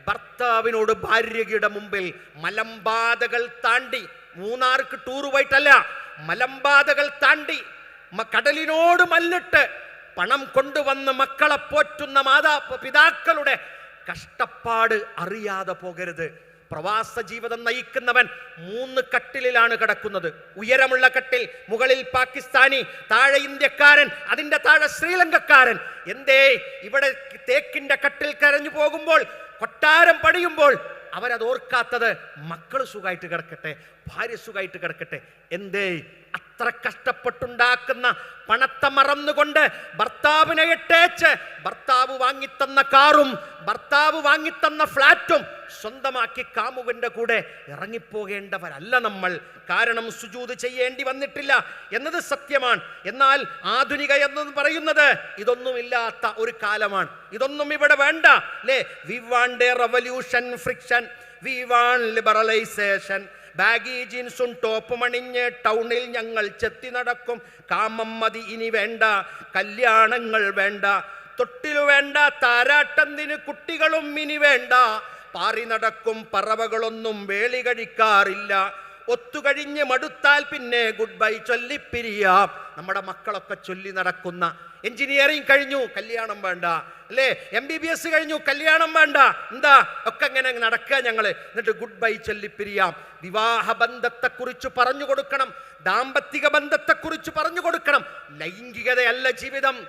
ഭർത്താവിനോട് ഭാര്യയുടെ മുമ്പിൽ മലമ്പാതകൾ താണ്ടി മൂന്നാർക്ക് ടൂർ പോയിട്ടല്ല മലമ്പാതകൾ താണ്ടി കടലിനോട് മല്ലിട്ട് പണം കൊണ്ടുവന്ന് മക്കളെ പോറ്റുന്ന മാതാ പിതാക്കളുടെ കഷ്ടപ്പാട് അറിയാതെ പോകരുത്. പ്രവാസ ജീവിതം നയിക്കുന്നവൻ മൂന്ന് കട്ടിലിലാണ് കിടക്കുന്നത്. ഉയരമുള്ള കട്ടിൽ മുകളിൽ പാകിസ്ഥാനി താഴെ ഇന്ത്യക്കാരൻ അതിന്റെ താഴെ ശ്രീലങ്കക്കാരൻ. എന്തേ? ഇവിടെ തേക്കിന്റെ കട്ടിൽ കരഞ്ഞു പോകുമ്പോൾ കൊട്ടാരം പണിയുമ്പോൾ അവരത് ഓർക്കാത്തത് മക്കൾ സുഖമായിട്ട് കിടക്കട്ടെ ഭാര്യ സുഖമായിട്ട് കിടക്കട്ടെ. എന്തേ? അത്ര കഷ്ടപ്പെട്ടുണ്ടാക്കുന്ന പണത്തെ മറന്നുകൊണ്ട് ഭർത്താവിനെ ഇട്ടേച്ച് ഭർത്താവ് വാങ്ങിത്തന്ന കാറും ഭർത്താവ് വാങ്ങിത്തന്ന ഫ്ലാറ്റും സ്വന്തമാക്കി കാമുകന്റെ കൂടെ ഇറങ്ങിപ്പോകേണ്ടവരല്ല നമ്മൾ. കാരണം സുജൂത് ചെയ്യേണ്ടി വന്നിട്ടില്ല എന്നത് സത്യമാണ്. എന്നാൽ ആധുനിക എന്ന് പറയുന്നത് ഇതൊന്നുമില്ലാത്ത ഒരു കാലമാണ്. ഇതൊന്നും ഇവിടെ വേണ്ട. അല്ലേ we want revolution friction we want liberalisation baggy ജീൻസും ടോപ്പ് മണിഞ്ഞ് ടൗണിൽ ഞങ്ങൾ ചെത്തി നടക്കും. കാമം മതി ഇനി വേണ്ട. കല്യാണങ്ങൾ വേണ്ട. തൊട്ടിലു വേണ്ട താരാട്ടന്തിന് കുട്ടികളും ഇനി വേണ്ട. പാറി നടക്കും പറവകളൊന്നും വേളി കഴിക്കാറില്ല. ഒത്തുകഴിഞ്ഞ് മടുത്താൽ പിന്നെ ഗുഡ് ബൈ ചൊല്ലിപ്പിരിയാം. നമ്മുടെ മക്കളൊക്കെ ചൊല്ലി നടക്കുന്ന എഞ്ചിനീയറിംഗ് കഴിഞ്ഞു കല്യാണം വേണ്ട. അല്ലേ? എം ബി ബി എസ് കഴിഞ്ഞു കല്യാണം വേണ്ട. എന്താ? ഒക്കെ ഇങ്ങനെ നടക്കുക ഞങ്ങൾ എന്നിട്ട് ഗുഡ് ബൈ ചൊല്ലിപ്പിരിയാം. വിവാഹ ബന്ധത്തെക്കുറിച്ച് പറഞ്ഞു കൊടുക്കണം. ദാമ്പത്തിക ബന്ധത്തെക്കുറിച്ച് പറഞ്ഞു കൊടുക്കണം. ലൈംഗികതയല്ല ജീവിതം.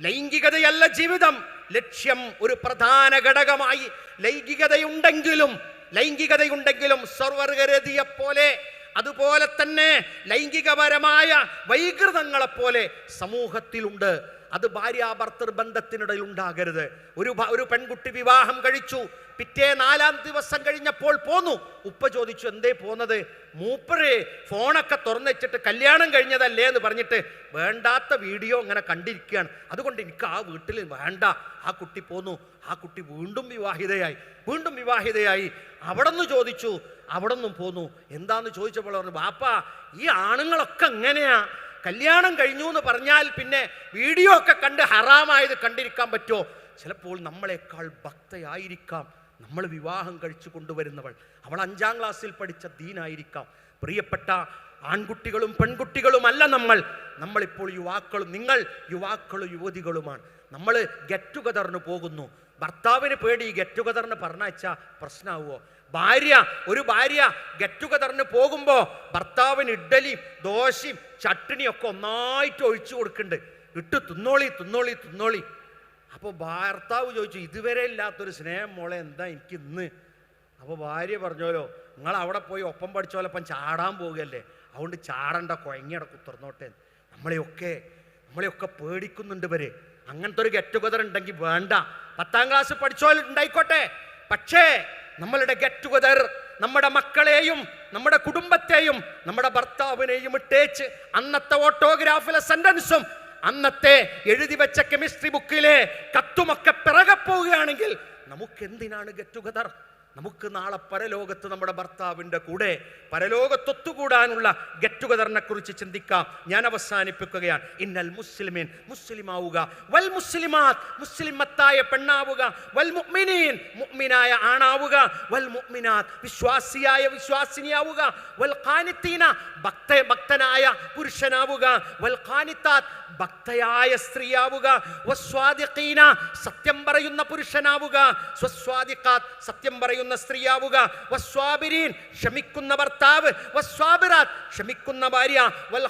ലൈംഗികതയല്ല ജീവിതം. ലക്ഷ്യം ഒരു പ്രധാന ഘടകമായി. ലൈംഗികതയുണ്ടെങ്കിലും ലൈംഗികതയുണ്ടെങ്കിലും സർവർഗരതിയെ പോലെ അതുപോലെ തന്നെ ലൈംഗികപരമായ വൈകൃതങ്ങളെപ്പോലെ സമൂഹത്തിലുണ്ട്. അത് ഭാര്യാഭർത്തൃ ബന്ധത്തിനിടയിൽ ഉണ്ടാകരുത്. ഒരു ഒരു പെൺകുട്ടി വിവാഹം കഴിച്ചു പിറ്റേ നാലാം ദിവസം കഴിഞ്ഞപ്പോൾ പോന്നു. ഉപ്പ ചോദിച്ചു എന്തേ പോന്നത്? മൂപ്പര് ഫോണൊക്കെ തുറന്നുവെച്ചിട്ട് കല്യാണം കഴിഞ്ഞതല്ലേ? എന്ന് പറഞ്ഞിട്ട് വേണ്ടാത്ത വീഡിയോ ഇങ്ങനെ കണ്ടിരിക്കുകയാണ്. അതുകൊണ്ട് എനിക്ക് ആ വീട്ടിൽ വേണ്ട. ആ കുട്ടി പോന്നു. ആ കുട്ടി വീണ്ടും വിവാഹിതയായി. വീണ്ടും വിവാഹിതയായി. അവിടെ നിന്ന് ചോദിച്ചു അവിടെ നിന്നും പോന്നു. എന്താന്ന് ചോദിച്ചപ്പോൾ പറഞ്ഞു ബാപ്പ ഈ ആണുങ്ങളൊക്കെ എങ്ങനെയാ? കല്യാണം കഴിഞ്ഞു എന്ന് പറഞ്ഞാൽ പിന്നെ വീഡിയോ ഒക്കെ കണ്ട് ഹറാമായത് കണ്ടിരിക്കാൻ പറ്റുമോ? ചിലപ്പോൾ നമ്മളെക്കാൾ ഭക്തയായിരിക്കാം. നമ്മൾ വിവാഹം കഴിച്ചു കൊണ്ടുവരുന്നവൾ. അവൾ അഞ്ചാം ക്ലാസ്സിൽ പഠിച്ച ദീനായിരിക്കാം. പ്രിയപ്പെട്ട ആൺകുട്ടികളും പെൺകുട്ടികളുമല്ല നമ്മൾ. നമ്മളിപ്പോൾ യുവാക്കളും നിങ്ങൾ യുവാക്കളും യുവതികളുമാണ്. നമ്മൾ ഗെറ്റ് ടുഗദറിന് പോകുന്നു. ഭർത്താവിന് പേടി ഗെറ്റ് ടുഗദറിന് പറഞ്ഞാച്ചാ പ്രശ്നമാവുമോ ഭാര്യ ഒരു ഭാര്യ ഗെറ്റ് ടുഗദറിന് പോകുമ്പോൾ ഭർത്താവിന് ഇഡ്ഡലിയും ദോശയും ചട്ടിണിയും ഒക്കെ ഒന്നായിട്ട് ഒഴിച്ചു കൊടുക്കുന്നുണ്ട് ഇട്ട് തിന്നോളി തിന്നോളി തിന്നോളി. അപ്പോൾ ഭർത്താവ് ചോദിച്ചു ഇതുവരെ ഇല്ലാത്തൊരു സ്നേഹം മോളെ എന്താ എനിക്ക് ഇന്ന്? അപ്പോൾ ഭാര്യ പറഞ്ഞോലോ നിങ്ങൾ അവിടെ പോയി ഒപ്പം പഠിച്ചോലപ്പം ചാടാൻ പോകുകയല്ലേ അതുകൊണ്ട് ചാടണ്ട കുഴങ്ങിയട കുത്തിർന്നോട്ടെ നമ്മളെയൊക്കെ നമ്മളെയൊക്കെ പേടിക്കുന്നുണ്ട് വരെ അങ്ങനത്തെ ഒരു ഗെറ്റ് ടുഗദർ ഉണ്ടെങ്കിൽ വേണ്ട. പത്താം ക്ലാസ് പഠിച്ചോലുണ്ടായിക്കോട്ടെ പക്ഷേ നമ്മളുടെ ഗെറ്റ് ടുഗദർ നമ്മുടെ മക്കളെയും നമ്മുടെ കുടുംബത്തെയും നമ്മുടെ ഭർത്താവിനെയും ഇട്ടേച്ച് അന്നത്തെ ഓട്ടോഗ്രാഫിലെ സെന്റൻസും അന്നത്തെ എഴുതി വെച്ച കെമിസ്ട്രി ബുക്കിലെ കത്തുമൊക്കെ പിറകെ പോവുകയാണെങ്കിൽ നമുക്ക് എന്തിനാണ് ഗെറ്റ് ടുഗദർ നമുക്ക് നാളെ പരലോകത്ത് നമ്മുടെ ഭർത്താവിന്റെ കൂടെ പരലോകത്തൊത്തുകൂടാനുള്ള ഗെറ്റ് ടുഗദറിനെ കുറിച്ച് ചിന്തിക്കാം. ഞാൻ അവസാനിപ്പിക്കുകയാണ്. ഇന്നൽ മുസ്ലിമീൻ മുസ്ലിം ആവുക വൽ മുസ്ലിമാത്ത് മുസ്ലിമത്തായ പെണ്ണാവുക. വൽ മുഅ്മിനീൻ മുഅ്മിനായ ആണാവുക. വൽ മുഅ്മിനാത്ത് വിശ്വാസിയായ വിശ്വാസിനിയാവുക. വൽ ഖാനിത്തീന ഭക്ത ഭക്തനായ പുരുഷനാവുക. വൽ ഖാനിത്താത് ഭക്തയായ സ്ത്രീയാവുക. വസ്വാദിഖീന സത്യം പറയുന്ന പുരുഷനാവുക. സ്വസ്വാദിഖാത്ത് സത്യം പറയുന്ന സ്ത്രീയാവുക. വസ്വാബിരീൻ ക്ഷമിക്കുന്ന ഭർത്താവ്. വസ്വാബിറാത്ത് ക്ഷമിക്കുന്ന ഭാര്യ. വൽ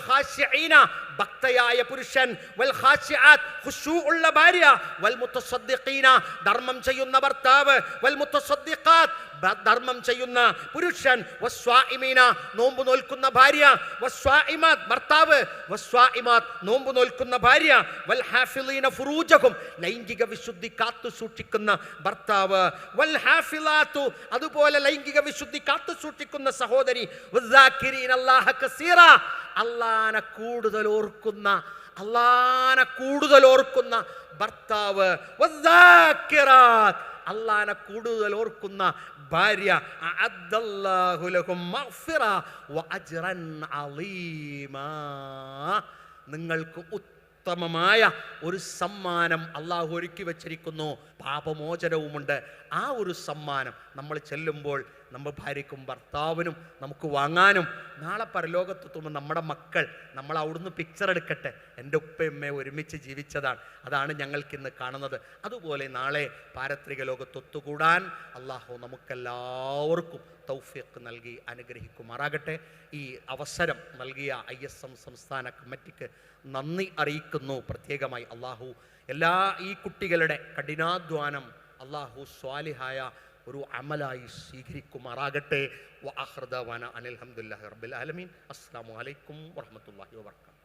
ഭക്തയായ പുരുഷൻ. വൽ ഹാശ്യആത്ത് ഖുശൂ ഉള്ള ഭാര്യ. വൽ ധർമ്മം ചെയ്യുന്ന ഭർത്താവ്. വൽ ധർമ്മം ചെയ്യുന്ന പുരുഷൻ. വസ്വാഇമീന നോമ്പ് നോൽക്കുന്ന ഭാര്യ. വസ്വാഇമാത് ഭർത്താവ്. വസ്വാഇമാത് നോമ്പ് നോൽക്കുന്ന ഭാര്യ. വൽ ഹാഫിലീന ഫുറൂജഹും ലൈംഗിക വിശുദ്ധി കാത്തു സൂക്ഷിക്കുന്ന ഭർത്താവ്. വൽ ഹാഫിലാത്തു അതുപോലെ ലൈംഗിക വിശുദ്ധി കാത്തു സൂക്ഷിക്കുന്ന സഹോദരി. അള്ളാനെ കൂടുതൽ ഓർക്കുന്ന അള്ളാനെ കൂടുതൽ ഓർക്കുന്ന ഭർത്താവ്. അള്ളാനെ കൂടുതൽ ഓർക്കുന്ന ഭാര്യ നിങ്ങൾക്ക് ഉത്തമമായ ഒരു സമ്മാനം അള്ളാഹു ഒരുക്കി വച്ചിരിക്കുന്നു. പാപമോചനവുമുണ്ട്. ആ ഒരു സമ്മാനം നമ്മൾ ചെല്ലുമ്പോൾ നമ്മൾ ഭാര്യയ്ക്കും ഭർത്താവിനും നമുക്ക് വാങ്ങാനും നാളെ പരലോകത്തെത്തുമ്പോൾ നമ്മുടെ മക്കൾ നമ്മൾ അവിടുന്ന് പിക്ചർ എടുക്കട്ടെ. എന്റെ ഉപ്പയമ്മയെ ഒരുമിച്ച് ജീവിച്ചതാണ്. അതാണ് ഞങ്ങൾക്കിന്ന് കാണുന്നത്. അതുപോലെ നാളെ പാരത്രിക ലോകത്തൊത്തുകൂടാൻ അള്ളാഹു നമുക്കെല്ലാവർക്കും തൗഫീഖ് നൽകി അനുഗ്രഹിക്കുമാറാകട്ടെ. ഈ അവസരം നൽകിയ ഐ എസ് എം സംസ്ഥാന കമ്മിറ്റിക്ക് നന്ദി അറിയിക്കുന്നു. പ്രത്യേകമായി അള്ളാഹു എല്ലാ ഈ കുട്ടികളുടെ കഠിനാധ്വാനം അള്ളാഹു സ്വാലിഹായ ഒരു അമലായി സ്വീകരിക്കുമാറാകട്ടെ. അനിൽഹമുല്ലാഹി റബ്ബിൽ ആലമീൻ. അസ്സാം വലൈക്കും വാഹമത്തല്ലാഹി വാബർക്കാത്തു